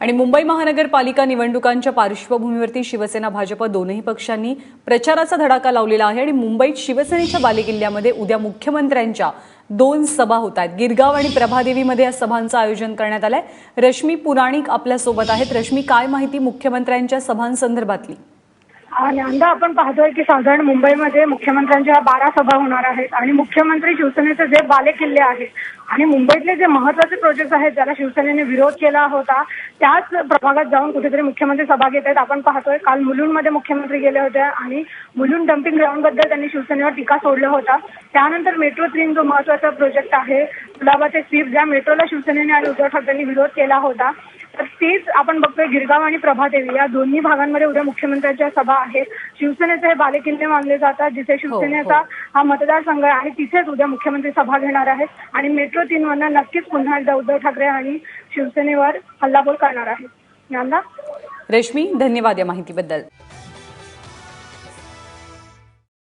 आणि मुंबई महानगरपालिका निवडणुकांच्या पार्श्वभूमीवरती शिवसेना भाजप दोनही पक्षांनी प्रचाराचा धडाका लावलेला आहे आणि मुंबईत शिवसेनेच्या बालेकिल्ल्यामध्ये उद्या मुख्यमंत्र्यांच्या दोन सभा होत आहेत. गिरगाव आणि प्रभादेवीमध्ये या सभांचं आयोजन करण्यात आलंय. रश्मी पुराणिक आपल्यासोबत आहेत. रश्मी काय माहिती मुख्यमंत्र्यांच्या सभांसंदर्भातली? आणि आपण पाहतोय की साधारण मुंबईमध्ये मुख्यमंत्र्यांच्या बारा सभा होणार आहेत आणि मुख्यमंत्री शिवसेनेचे जे बाले किल्ले आहेत आणि मुंबईतले जे महत्त्वाचे प्रोजेक्ट आहेत ज्याला शिवसेनेने विरोध केला होता त्याच प्रभागात जाऊन कुठेतरी मुख्यमंत्री सभा घेत आहेत. आपण पाहतोय काल मुलुंडमध्ये मुख्यमंत्री गेले होते आणि मुलुंड डम्पिंग ग्राउंडबद्दल त्यांनी शिवसेनेवर टीका सोडला होता. त्यानंतर मेट्रो थ्रीन जो महत्त्वाचा प्रोजेक्ट आहे गुलाबाचे स्वीप ज्या मेट्रोला शिवसेनेने आणि उद्धव ठाकरेंनी विरोध केला होता तर तेच आपण बघतोय गिरगाव आणि प्रभादेवी या दोन्ही भागांमध्ये उद्या मुख्यमंत्र्यांच्या सभा आहेत. शिवसेनेचे हे बालेकिल्ले मानले जातात जिथे शिवसेनेचा हा मतदारसंघ आहे आणि तिथेच उद्या मुख्यमंत्री सभा घेणार आहेत. आणि मेट्रो तीन मधनं नक्कीच पुन्हा एकदा उद्धव ठाकरे आणि शिवसेनेवर हल्लाबोल करणार आहेत. रश्मी धन्यवाद या माहितीबद्दल.